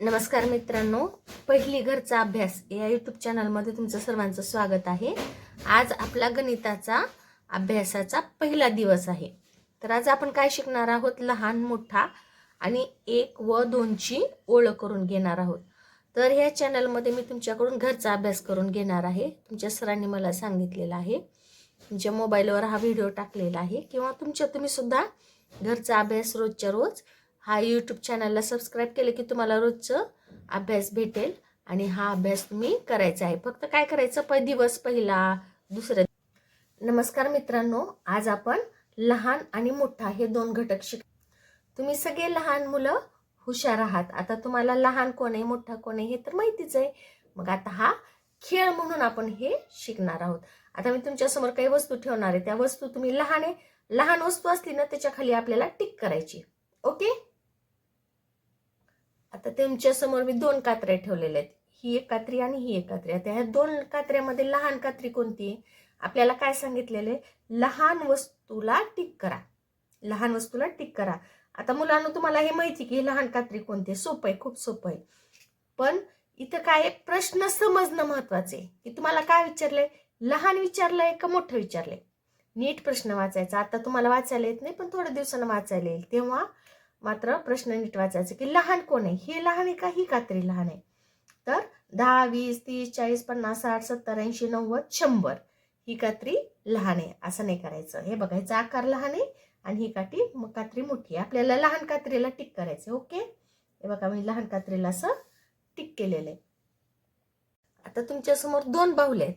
नमस्कार मित्रांनो. पहिली घरचा अभ्यास या यूट्यूब चॅनलमध्ये तुमचं सर्वांचं स्वागत आहे. आज आपला गणिताचा अभ्यासाचा पहिला दिवस आहे. तर आज आपण काय शिकणार आहोत? लहान मोठा आणि एक व दोनची ओळख करून घेणार आहोत. तर ह्या चॅनलमध्ये मी तुमच्याकडून घरचा अभ्यास करून घेणार आहे. तुमच्या सरांनी मला सांगितलेलं आहे. तुमच्या मोबाईलवर हा व्हिडिओ टाकलेला आहे. किंवा तुमच्या तुम्हीसुद्धा घरचा अभ्यास रोजच्या रोज हा यूट्यूब चॅनलला सबस्क्राईब केलं की तुम्हाला रोजचं अभ्यास भेटेल आणि हा अभ्यास तुम्ही करायचा आहे. फक्त काय करायचं? प दिवस पहिला दुसऱ्या नमस्कार मित्रांनो आज आपण लहान आणि मोठा हे दोन घटक शिक तुम्ही सगळे लहान मुलं हुशार आहात. आता तुम्हाला लहान कोण आहे मोठा कोण आहे हे तर माहितीच आहे. मग आता हा खेळ म्हणून आपण हे शिकणार आहोत. आता मी तुमच्यासमोर काही वस्तू ठेवणार आहे. त्या वस्तू तुम्ही लहान आहे लहान वस्तू असली ना त्याच्याखाली आपल्याला टिक करायची. ओके? आता तुमच्यासमोर मी दोन कात्र्या ठेवलेल्या आहेत. ही एक कात्री आणि ही एक कात्री. आता ह्या दोन कात्र्यामध्ये लहान कात्री कोणती? आहे आपल्याला काय सांगितलेले? लहान वस्तूला टिक करा. लहान वस्तूला टिक करा. आता मुलांना तुम्हाला हे माहिती की ही लहान कात्री कोणती आहे? सोपं आहे खूप सोपं आहे. पण इथं काय प्रश्न समजणं महत्त्वाचे आहे. की तुम्हाला काय विचारलंय? लहान विचारलंय का मोठं विचारलंय? नीट प्रश्न वाचायचा. आता तुम्हाला वाचायला येत नाही पण थोड्या दिवसानं वाचायला येईल. तेव्हा मात्र प्रश्न नीट वाचायचा की लहान कोण आहे? हे लहान आहे का? ही कात्री लहान आहे. तर दहा वीस तीस चाळीस पन्नास साठ सत्तर ऐंशी नव्वद शंभर ही कात्री लहान आहे. असं नाही करायचं. हे बघायचं आकार लहान आहे आणि ही काठी कात्री मोठी आहे. आपल्याला लहान कात्रीला टिक करायचं ओके? हे बघा मी लहान कात्रीला असं टिक केलेलं आहे. आता तुमच्यासमोर दोन बाहुले आहेत.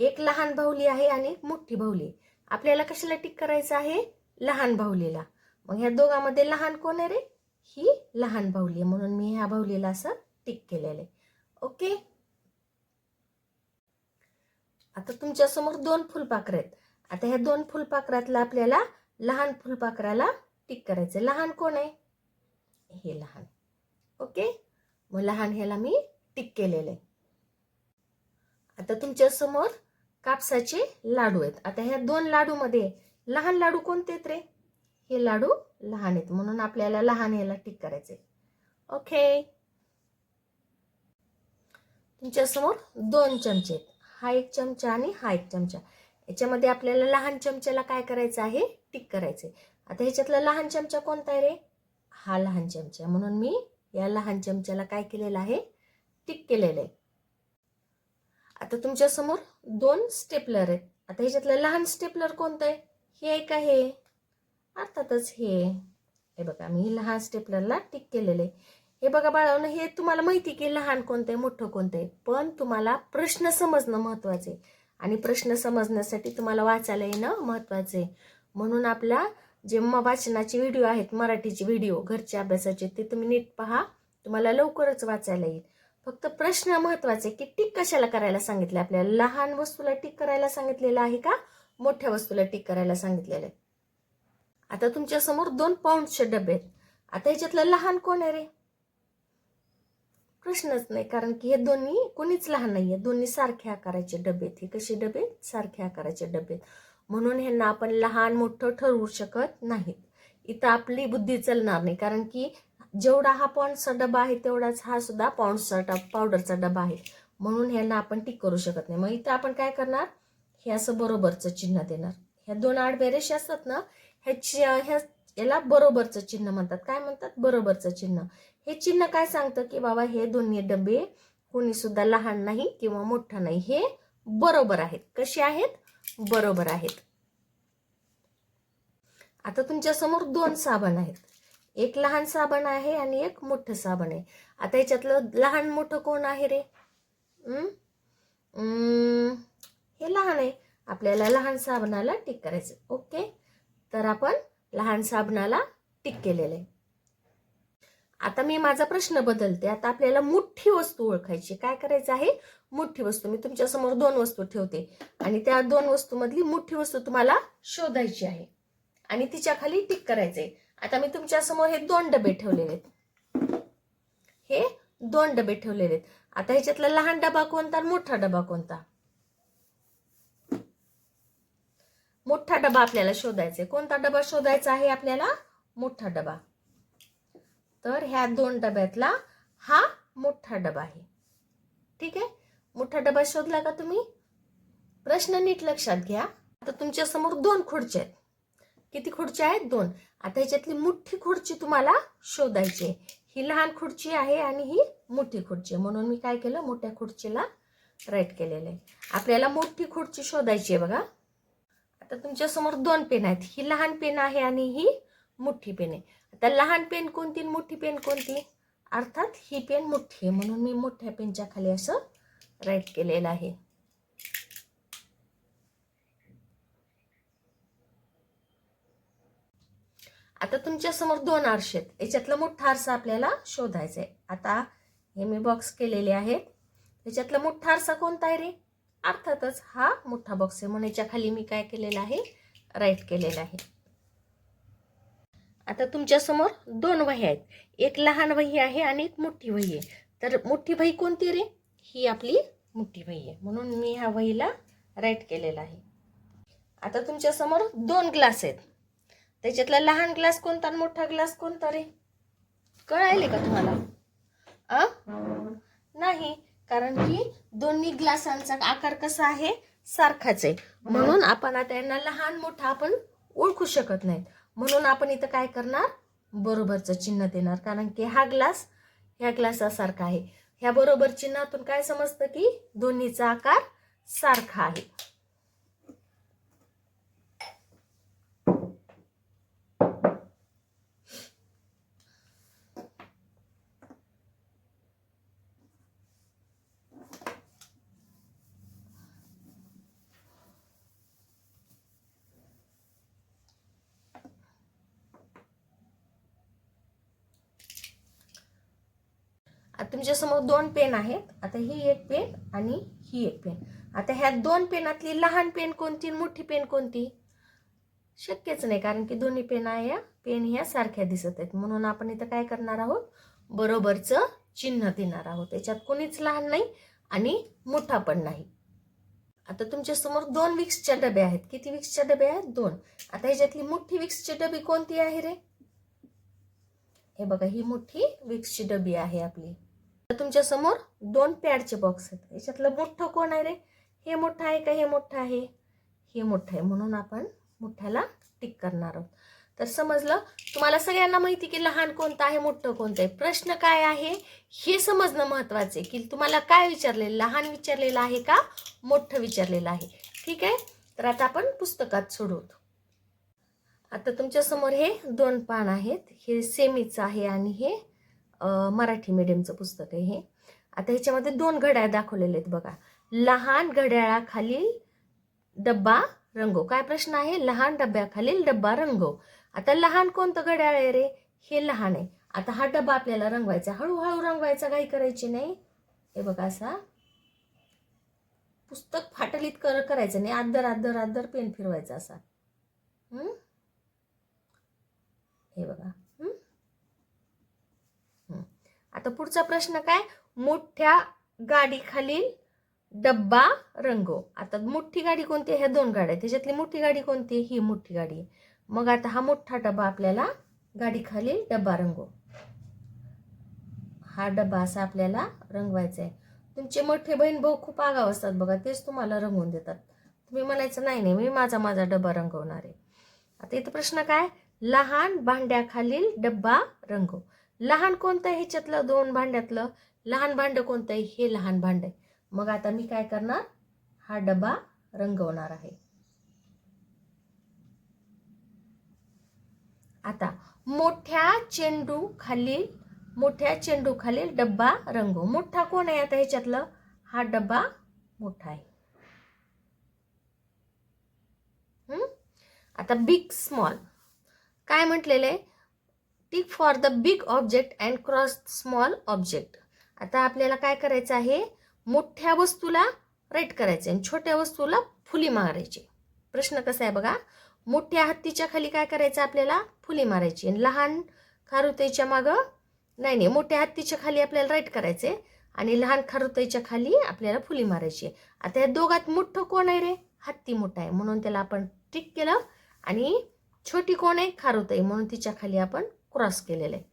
एक लहान बाहुली आहे आणि एक मोठी बाहुली आपल्याला कशाला टिक करायचं आहे? लहान बाहुलीला. मग ह्या दोघांमध्ये लहान कोण आहे रे? ही लहान बाहुली आहे म्हणून मी ह्या बाहुलीला असं टिक केलेलं आहे. ओके? आता तुमच्यासमोर दोन फुलपाखरं आहेत. आता ह्या दोन फुलपाखरातला आपल्याला लहान फुलपाखराला टिक करायचं लहान कोण आहे? हे लहान. ओके? मग लहान ह्याला मी टिक केलेलं आहे. आता तुमच्यासमोर कापसाचे लाडू आहेत. आता ह्या दोन लाडूमध्ये लहान लाडू कोणते आहेत रे? हे लाडू लहान आहेत म्हणून आपल्याला लहान याला टिक करायचे ओके तुमच्यासमोर दोन चमचे आहेत. हा एक चमचा आणि हा एक चमचा. याच्यामध्ये आपल्याला लहान चमच्याला काय करायचं आहे? टिक करायचे आता ह्याच्यातला लहान चमचा कोणता आहे रे? हा लहान चमचा. म्हणून मी या लहान चमच्याला काय केलेलं आहे? टिक केलेलं आहे. आता तुमच्यासमोर दोन स्टेपलर आहेत. आता ह्याच्यातलं लहान स्टेपलर कोणतं आहे? हे आहे. का हे अर्थातच हे. हे बघा मी लहान स्टेपलरला टिक केलेले. हे बघा बाळावनं हे तुम्हाला माहिती की लहान कोणतं आहे मोठं कोणतं आहे पण तुम्हाला प्रश्न समजणं महत्त्वाचे. आणि प्रश्न समजण्यासाठी तुम्हाला वाचायला येणं महत्त्वाचं आहे म्हणून आपल्या जे वाचनाचे व्हिडिओ आहेत मराठीचे व्हिडिओ घरच्या अभ्यासाचे ते तुम्ही नीट पहा. तुम्हाला लवकरच वाचायला येईल. फक्त प्रश्न महत्त्वाचे की टिक कशाला करायला सांगितलं? आपल्याला लहान वस्तूला टिक करायला सांगितलेलं आहे का? मोठ्या वस्तूला टिक करायला सांगितलेलं आहे. आता तुमच्यासमोर दोन पाऊंडचे डबे आहेत. आता ह्याच्यातलं लहान कोण आहे रे? प्रश्नच नाही कारण की हे दोन्ही कोणीच लहान नाहीये. दोन्ही सारख्या आकाराचे डबे आहेत. हे कसे डबे आहेत? सारख्या आकाराचे डबे आहेत. म्हणून ह्यांना आपण लहान मोठं ठरवू शकत नाहीत. इथं आपली बुद्धी चालणार नाही कारण की जेवढा हा पॉन्डचा डबा आहे तेवढाच हा सुद्धा पॉन्डचा डब पावडरचा डबा आहे. म्हणून ह्यांना आपण टिक करू शकत नाही. मग इथं आपण काय करणार? हे असं बरोबरचं चिन्ह देणार. ह्या दोन आडव्या रेषा असतात ना ह्याची ह्या याला बरोबरचं चिन्ह म्हणतात. काय म्हणतात? बरोबरचं चिन्ह. हे चिन्ह काय सांगतं की बाबा हे दोन्ही डबे कोणी सुद्धा लहान नाही किंवा मोठं नाही. हे बरोबर आहेत. कसे आहेत? बरोबर आहेत. आता तुमच्यासमोर दोन साबण आहेत. एक लहान साबण आहे आणि एक मोठं साबण आहे. आता याच्यातलं लहान मोठं कोण आहे रे? हे लहान आहे. आपल्याला लहान साबणाला टिक करायचं ओके? तर आपण लहान साबणाला टिक केलेलं आहे. आता मी माझा प्रश्न बदलते. आता आपल्याला मोठी वस्तू ओळखायची काय करायचं आहे? मोठी वस्तू. मी तुमच्यासमोर दोन वस्तू ठेवते. आणि त्या दोन वस्तूमधली मोठी वस्तू तुम्हाला शोधायची आहे. आणि तिच्या खाली टिक करायचे आता मी तुमच्यासमोर हे दोन डबे ठेवलेले आहेत. हे दोन डबे ठेवलेले आहेत. आता ह्याच्यातला लहान डबा कोणता मोठा डबा कोणता? मोठा डबा आपल्याला शोधायचा आहे कोणता डबा शोधायचा आहे आपल्याला? मोठा डबा. तर ह्या दोन डब्यातला हा मोठा डबा आहे. ठीक आहे? मोठा डबा शोधला का तुम्ही? प्रश्न नीट लक्षात घ्या. आता तुमच्यासमोर दोन खुर्च्या आहेत. किती खुर्च्या आहेत? दोन. आता ह्याच्यातली मोठी खुर्ची तुम्हाला शोधायची आहे. ही लहान खुर्ची आहे आणि ही मोठी खुर्ची म्हणून मी काय केलं? मोठ्या खुर्चीला राईट केलेलं आहे. आपल्याला मोठी खुर्ची शोधायची आहे बघा. तर तुमच्यासमोर दोन पेन आहेत. ही लहान पेन आहे आणि ही मोठी पेन आहे. आता लहान पेन कोणती आणि मोठी पेन कोणती? अर्थात ही पेन मोठी आहे म्हणून मी मोठ्या पेनच्या खाली असं राईट केलेलं आहे. आता तुमच्यासमोर दोन आरसे आहेत. याच्यातला मोठा आरसा आपल्याला शोधायचा आहे. आता हे मी बॉक्स केलेले आहेत. याच्यातला मोठा आरसा कोणता आहे रे? अर्थातच हा मोठा बॉक्स आहे. म्हणून याच्या खाली मी काय केलेलं आहे? राईट केलेलं आहे. आता तुमच्यासमोर दोन वही आहेत. एक लहान वही आहे आणि एक मोठी वही आहे. तर मोठी वही कोणती रे? ही आपली मोठी वही आहे. म्हणून मी ह्या वहीला राईट केलेला आहे. आता तुमच्यासमोर दोन ग्लास आहेत. त्याच्यातला लहान ग्लास कोणता आणि मोठा ग्लास कोणता रे? कळायले का तुम्हाला? अ? नाही. कारण की दोन्ही ग्लासांचा आकार कसा आहे सारखाच आहे. म्हणून आपण आता यांना लहान मोठा आपण ओळखू शकत नाहीत. म्हणून आपण इथं काय करणार? बरोबरचं चिन्ह देणार. कारण की हा ग्लास ह्या ग्लासासारखा आहे. ह्या बरोबर चिन्हातून काय समजतं की? दोन्हीचा आकार सारखा आहे. आता तुमच्यासमोर दोन पेन आहेत. आता ही एक पेन आणि ही एक पेन. आता ह्या दोन पेनातली लहान पेन कोणती आणि मोठी पेन कोणती? शक्यच नाही कारण की दोन्ही पेन आहे या पेन ह्या सारख्या दिसत आहेत. म्हणून आपण इथं काय करणार आहोत? बरोबरचं चिन्ह देणार आहोत. त्याच्यात कोणीच लहान नाही आणि मोठा पण नाही. आता तुमच्यासमोर दोन विक्सच्या डबे आहेत. किती विक्सच्या डबे आहेत? दोन. आता ह्याच्यातली मोठी विक्सची डबी कोणती आहे रे? हे बघा ही मोठी विक्सची डबी आहे आपली. तुमच्यासमोर दोन पॅडचे बॉक्स आहेत. याच्यातलं मोठं कोण आहे रे? हे मोठं आहे का हे मोठं आहे? हे मोठं आहे म्हणून आपण मोठ्याला टिक करणार आहोत. तर समजलं? तुम्हाला सगळ्यांना माहिती की लहान कोणतं आहे मोठं कोणतं आहे. प्रश्न काय आहे? हे समजणं महत्वाचं आहे की तुम्हाला काय विचारलेलं लहान विचारलेलं आहे का मोठं विचारलेलं आहे? ठीक आहे? तर आता आपण पुस्तकात सोडवतो. आता तुमच्यासमोर हे दोन पान आहेत. हे सेमीचं आहे आणि हे मराठी मीडियमचं पुस्तक आहे हे. आता ह्याच्यामध्ये दोन घड्याळ दाखवलेले आहेत बघा. लहान घड्याळाखालील डब्बा रंगो. काय प्रश्न आहे? लहान डब्याखालील डब्बा रंगो. आता लहान कोणतं घड्याळ आहे रे? हे लहान आहे. आता हा डबा आपल्याला रंगवायचा. हळूहळू रंगवायचा काही करायची नाही. हे बघा असा. पुस्तक फाटलीत कर करायचं नाही. आदर आदर आदर पेन फिरवायचा असा. हे बघा. आता पुढचा प्रश्न काय? मोठ्या गाडीखालील डब्बा रंगो. आता मोठी गाडी कोणती? आहे ह्या दोन गाड्या आहेत. त्याच्यातली मोठी गाडी कोणती? आहे? ही मोठी गाडी आहे. मग आता हा मोठा डबा आपल्याला गाडीखालील डब्बा रंगो. हा डबा असा आपल्याला रंगवायचा आहे. तुमचे मोठे बहीण भाऊ खूप आगाव असतात बघा तेच तुम्हाला रंगवून देतात. तुम्ही म्हणायचं नाही नाही मी माझा माझा डबा रंगवणार आहे. आता इथं प्रश्न काय? लहान भांड्याखालील डब्बा रंगव लहान कोणतं आहे ह्याच्यातलं दोन भांड्यातलं? लहान भांडं कोणतं आहे हे लहान भांड आहे. मग आता मी काय करणार? हा डबा रंगवणार आहे. आता मोठ्या चेंडू खालील मोठ्या चेंडू खालील डब्बा रंगव. मोठा कोण आहे आता ह्याच्यातलं? हा डब्बा मोठा आहे. आता बिग स्मॉल काय म्हटलेलं आहे? Tick for the big object and cross small object आता आपल्याला काय करायचं आहे? मोठ्या वस्तूला राईट करायचं आणि छोट्या वस्तूला फुली मारायची. प्रश्न कसा आहे बघा? मोठ्या हत्तीच्या खाली काय करायचं आपल्याला? फुली मारायची. आणि लहान खारुताईच्या मागं? नाही नाही. मोठ्या हत्तीच्या खाली आपल्याला राईट करायचे आणि लहान खारुताईच्या खाली आपल्याला फुली मारायची आता या दोघात मोठं कोण आहे रे? हत्ती मोठा आहे. म्हणून त्याला आपण टिक केलं. आणि छोटी कोण आहे? खारुताई. म्हणून तिच्या खाली आपण क्रॉस केलेलं आहे.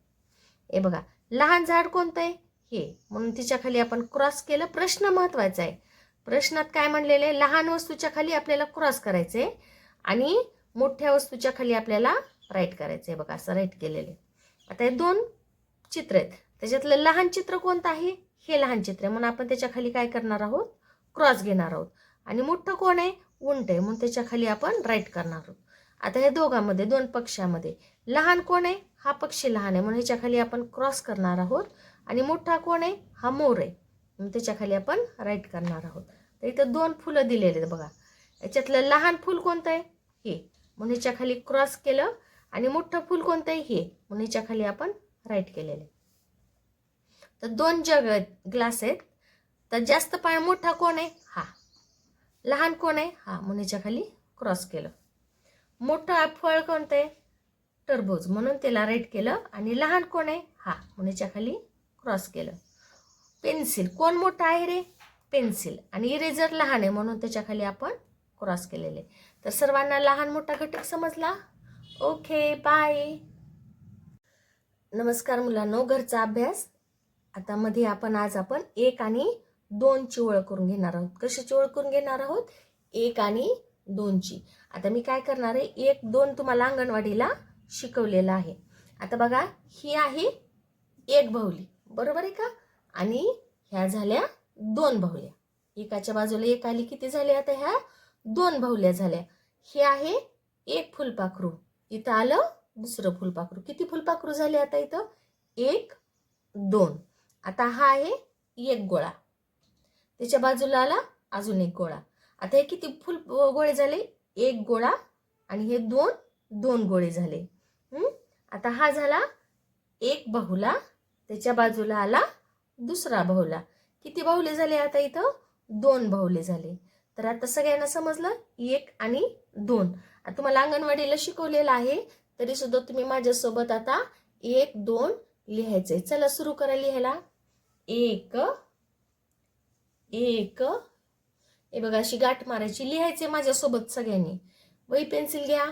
हे बघा लहान झाड कोणतं आहे? हे. म्हणून तिच्या खाली आपण क्रॉस केलं प्रश्न महत्त्वाचा आहे. प्रश्नात काय म्हणलेलं आहे? लहान वस्तूच्या खाली आपल्याला क्रॉस करायचं आहे आणि मोठ्या वस्तूच्या खाली आपल्याला राईट करायचं आहे बघा असं राईट केलेलं आहे. आता हे दोन चित्र आहेत. त्याच्यातलं लहान चित्र कोणतं आहे? हे लहान चित्र आहे. म्हणून आपण त्याच्याखाली काय करणार आहोत? क्रॉस घेणार आहोत. आणि मोठं कोण आहे? उंट आहे. म्हणून त्याच्याखाली आपण राईट करणार आहोत. आता ह्या दोघांमध्ये दोन पक्षामध्ये लहान कोण आहे? हा पक्षी लहान आहे म्हणून ह्याच्याखाली आपण क्रॉस करणार आहोत. आणि मोठा कोण आहे? हा मोर आहे. मग त्याच्याखाली आपण राईट करणार आहोत. तर इथं दोन फुलं दिलेले आहेत बघा. याच्यातलं लहान फूल कोणतं आहे? हे. म्हणून ह्याच्याखाली क्रॉस केलं. आणि मोठं फूल कोणतं आहे? हे. म्हणून ह्याच्याखाली आपण राईट केलेलं आहे. तर दोन जग ग्लास आहेत. तर जास्त पाय मोठा कोण आहे? हा. लहान कोण आहे? हा. म्हणून ह्याच्याखाली क्रॉस केलं. मोठं फळ कोणतं आहे? टरबूज म्हणून त्याला राईट केलं आणि लहान कोण आहे? हा म्हणून याच्याखाली क्रॉस केलं. पेन्सिल कोण मोठं आहे रे? पेन्सिल आणि इरेजर लहान आहे म्हणून त्याच्याखाली आपण क्रॉस केलेले. तर सर्वांना लहान मोठा घटक समजला? ओके बाय नमस्कार मुलांनो घरचा अभ्यास. आता मध्ये आपण आज आपण एक आणि दोनची ओळख करून घेणार आहोत. कशाची ओळख करून घेणार आहोत? एक आणि दोनची. आता मी काय करणार आहे? एक दोन तुम्हाला अंगणवाडीला शिकवलेलं आहे. आता बघा ही आहे एक बाहुली. बरोबर आहे का? आणि ह्या झाल्या दोन बाहुल्या. एकाच्या बाजूला एक आली किती झाल्या आता ह्या? दोन बाहुल्या झाल्या. हे आहे एक फुलपाखरू. इथं आलं दुसरं फुलपाखरू. किती फुलपाखरू झाले आता इथं? एक दोन. आता हा आहे एक गोळा. त्याच्या बाजूला आला अजून एक गोळा. आता हे किती फुल गोळे झाले? एक गोळा आणि हे दोन दोन गोळे झाले. आता हा झाला एक बाहुला त्याच्या बाजूला आला दुसरा बाहुला. किती बाहुले झाले आता इथं? दोन बाहुले झाले. तर आता सगळ्यांना समजलं? एक आणि दोन. आता तुम्हाला अंगणवाडीला शिकवलेलं आहे तरी सुद्धा तुम्ही माझ्यासोबत आता एक दोन लिहायचंय. चला सुरू करा लिहायला. एक एक. हे बघा अशी गाठ मारायची. लिहायचे माझ्यासोबत सगळ्यांनी. वही पेन्सिल घ्या.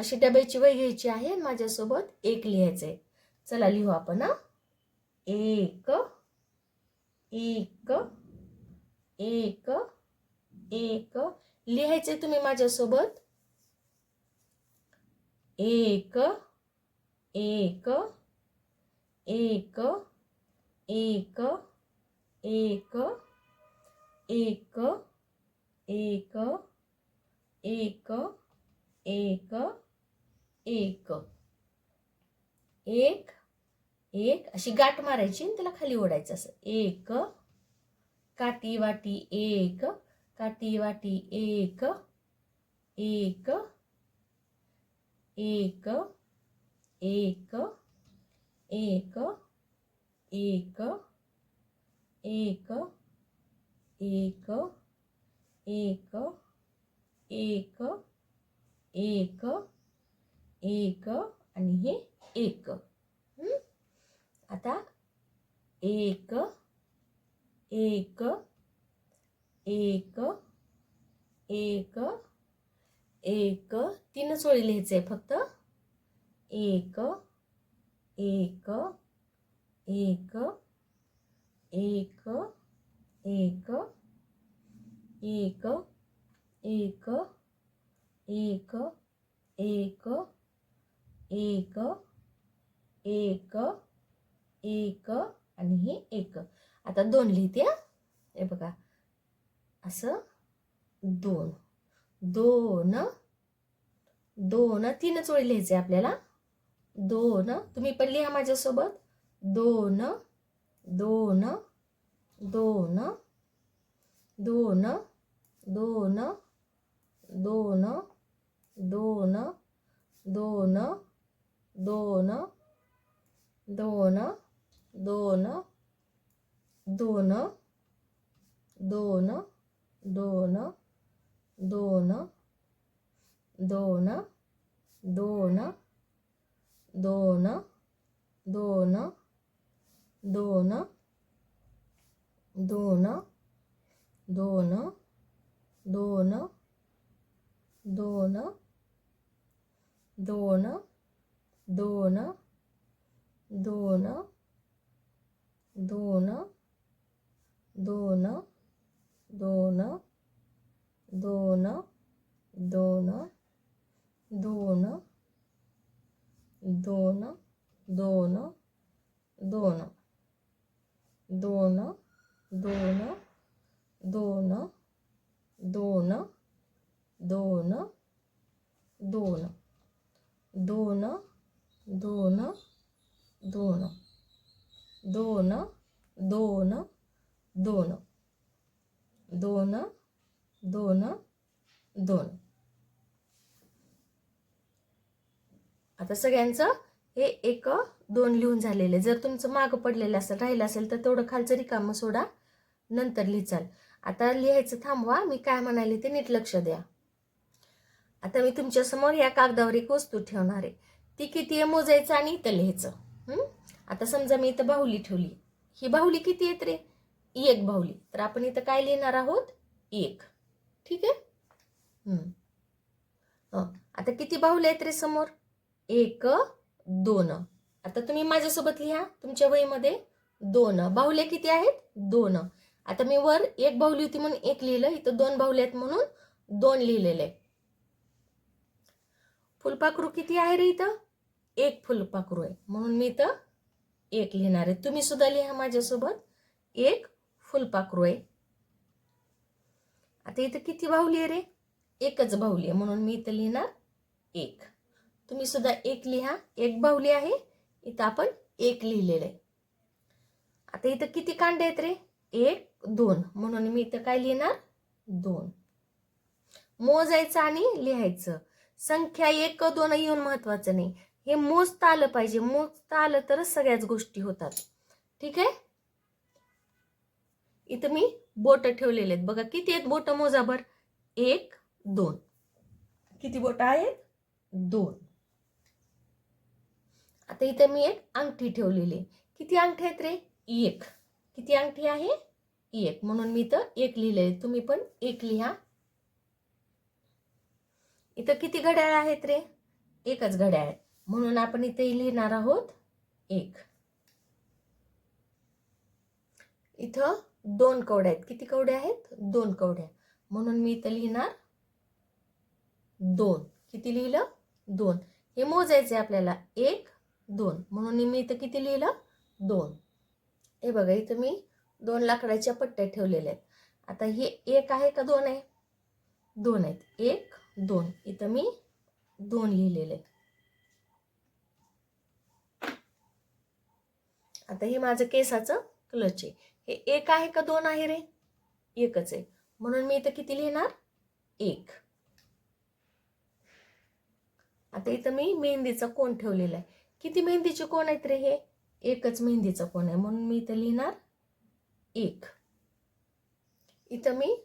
अशी डब्याची वही घ्यायची आहे माझ्यासोबत एक लिहायचं आहे चला लिहू आपण हा एक एक एक एक लिहायचे तुम्ही माझ्यासोबत एक एक एक एक एक एक एक एक एक एक एक एक अशी गाठ मारायची आणि त्याला खाली ओढायचं असं एक काटी वाटी एक काटी वाटी एक एक एक एक एक एक एक एक एक एक एक एक आणि हे एक आता एक एक एक एक एक तीनच ओळी लिहायचं आहे फक्त एक एक एक एक एक एक एक एक एक एक एक एक आणि हे एक. आता दोन लिहिते हे? बघा. असं दोन. दोन दोन तीनच ओळी लिहायचे आपल्याला. दोन तुम्ही पण लिहा माझ्यासोबत. दोन दोन दोन दोन दोन दोन दोन दोन दोन दोन दोन दोन दोन दोन दोन दोन दोन दोन दोन दोन दोन दोन दोन दोन दोन दोन दोन दोन दोन दोन दोन दोन दोन दोन दोन दोन दोन दोन दोन दोन दोन दोन दोन दोन दोन दोन दोन दोन. दोन दोन दोन. आता सगळ्यांचं हे एक दोन लिहून झालेले जर तुमचं मागं पडलेलं असेल राहिलं असेल तर तेवढं खालचं रिकामं सोडा. नंतर लिहिचाल आता लिहायचं थांबवा. मी काय म्हणाले ते नीट लक्ष द्या. आता मी तुमच्यासमोर या कागदावर एक वस्तू ठेवणार आहे. ती किती आहे मोजायचं आणि इथं लिहायचं. आता समजा मी इथं बाहुली ठेवली. ही बाहुली किती येत रे? एक बाहुली. तर आपण इथं काय लिहिणार आहोत? एक. ठीक आहे? आता किती बाहुल्या आहेत रे समोर? एक दोन. आता तुम्ही माझ्यासोबत लिहा. तुमच्या वहीमध्ये दोन. बाहुल्या किती आहेत? दोन. आता मी वर एक बाहुली होती म्हणून एक लिहिलं. इथं दोन बाहुल्या आहेत म्हणून दोन लिहिलेले. फुलपाखरू किती आहे रे इथं? एक फुलपाखरू आहे म्हणून मी इथं एक लिहिणार आहे. तुम्ही सुद्धा लिहा माझ्यासोबत. एक फुलपाखरू आहे आता इथं किती बाहुली आहे रे? एकच बाहुली आहे. म्हणून मी इथं लिहिणार एक. तुम्ही सुद्धा एक लिहा. एक बाहुली आहे. इथं आपण एक लिहिलेलं आहे. आता इथं किती कांडे आहेत रे? एक दोन. म्हणून मी इथं काय लिहिणार? दोन. मोजायचं आणि लिहायचं. संख्या एक दोन येऊन महत्वाचं नाही. हे मोजता आलं पाहिजे. मोजता आलं तरच सगळ्याच गोष्टी होतात. ठीक आहे? इथं मी बोट ठेवलेले आहेत. बघा किती आहेत बोट मोजाभर एक दोन. किती बोट आहेत? दोन. आता इथं मी एक अंगठी ठेवलेली आहे. किती अंगठी आहेत रे? एक. किती अंगठी आहे? एक. म्हणून मी इथं एक लिहिले तुम्ही पण एक लिहा. इथं किती घड्याळ आहेत रे? एकच घड्याळ आहे. म्हणून आपण इथे लिहिणार आहोत एक. इथं दोन कवड्या आहेत. किती कवड्या आहेत? दोन कवड्या. म्हणून मी इथं लिहिणार दोन. किती लिहिलं? दोन. हे मोजायचे आपल्याला. एक दोन. म्हणून मी इथं किती लिहिलं? दोन. हे बघा इथं मी दोन लाकडाच्या पट्ट्या ठेवलेल्या आहेत. आता हे एक आहे का दोन आहे? दोन आहेत. एक दोन. इथं मी दोन लिहिलेले आहेत. आता हे माझं केसाचं क्लच आहे. हे एक आहे का दोन आहे रे? एकच आहे. म्हणून मी इथं किती लिहिणार? एक. आता इथं मी मेहंदीचा कोण ठेवलेला आहे. किती मेहंदीचे कोण आहेत रे हे? एकच मेहंदीचा कोण आहे. म्हणून मी इथं लिहिणार एक. इथं मी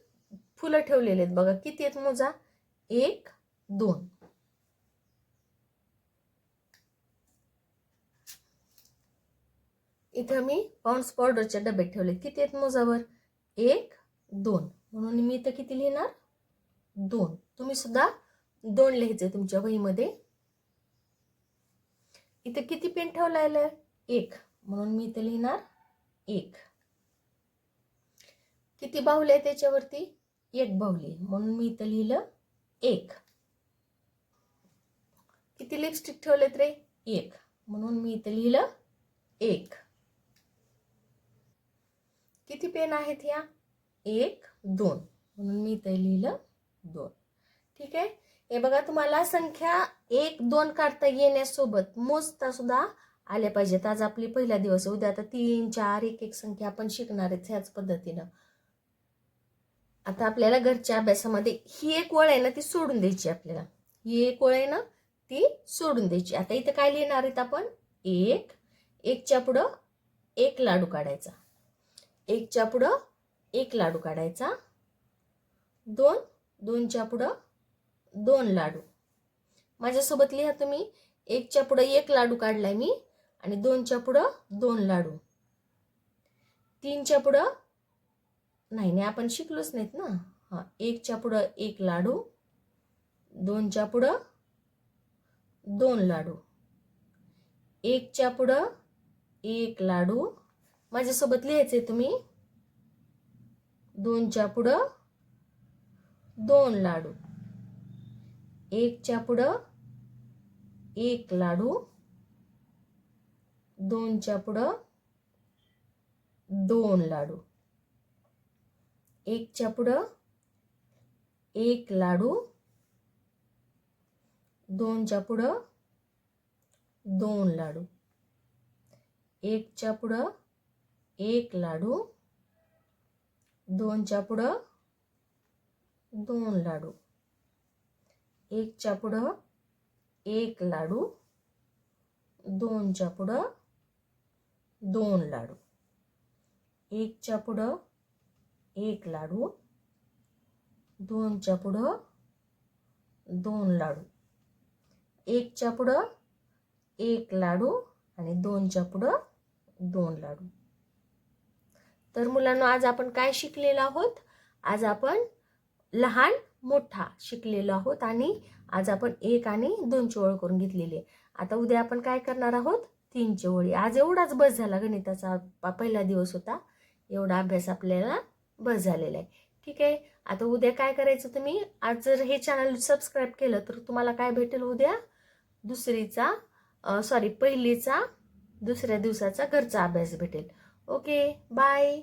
फुलं ठेवलेले आहेत. बघा किती आहेत मोजा? एक दोन. इथं मी पाऊंड्स पावडरचे डबे ठेवले किती आहेत मोजावर? एक दोन. म्हणून मी इथं किती लिहिणार? दोन. तुम्ही सुद्धा दोन लिहायचे तुमच्या वहीमध्ये. इथं किती पेन ठेवलाय एक. म्हणून मी इथं लिहिणार एक. किती बाहुले आहे त्याच्यावरती एक बाहुली. म्हणून मी इथं लिहिलं एक. किती लिपस्टिक ठेवलेत रे? एक. म्हणून मी इथं लिहिलं एक. किती पेन आहेत ह्या एक दोन. म्हणून मी इथं लिहिलं दोन. ठीक आहे? हे बघा तुम्हाला संख्या एक दोन काढता येण्यासोबत मोजता सुद्धा आल्या पाहिजेत. आज आपली पहिला दिवस आहे. उद्या आता तीन चार एक एक संख्या आपण शिकणार आहेत ह्याच पद्धतीनं. आता आपल्याला घरच्या अभ्यासामध्ये ही एक ओळ आहे ना ती सोडून द्यायची आपल्याला. ही एक ओळ आहे ना ती सोडून द्यायची. आता इथं काय लिहिणार आहेत आपण? एक. एकच्या पुढं एक लाडू काढायचा. एकच्या पुढं एक लाडू काढायचा. दोन दोनच्या पुढं दोन लाडू. माझ्यासोबत लिहा तुम्ही. एकच्या पुढं एक लाडू काढलाय मी आणि दोनच्या पुढं दोन लाडू. तीनच्या पुढं नाही नाही आपण शिकलोच नाहीत ना. हां एकच्या पुढं एक लाडू दोनच्या पुढं दोन लाडू. एकच्या पुढं एक लाडू माझ्यासोबत लिहायचंय तुम्ही? दोनच्या पुढं दोन लाडू. एकच्या पुढं एक लाडू. दोनच्या पुढं दोन लाडू. एकच्या पुढं एक लाडू. दोनच्या पुढं दोन लाडू. एकच्या पुढं एक लाडू दोनच्या पुढं दोन लाडू. एकच्या पुढं एक लाडू दोनच्या पुढं दोन लाडू. एकच्या पुढं एक लाडू दोनच्या पुढं दोन लाडू. एकच्या पुढं एक लाडू आणि दोनच्या पुढं दोन लाडू. तर मुलांना आज आपण काय शिकलेलो आहोत? आज आपण लहान मोठा शिकलेलो आहोत आणि आज आपण एक आणि दोनची ओळ करून घेतलेली आहे. आता उद्या आपण काय करणार आहोत? तीनची ओळी आज एवढाच बस झाला गणिताचा. पहिला दिवस होता. एवढा अभ्यास आपल्याला बस झालेला आहे. ठीक आहे? आता उद्या काय करायचं तुम्ही? आज जर हे चॅनल सबस्क्राईब केलं तर तुम्हाला काय भेटेल उद्या? दुसरीचा सॉरी पहिलीचा दुसऱ्या दिवसाचा घरचा अभ्यास भेटेल. Okay bye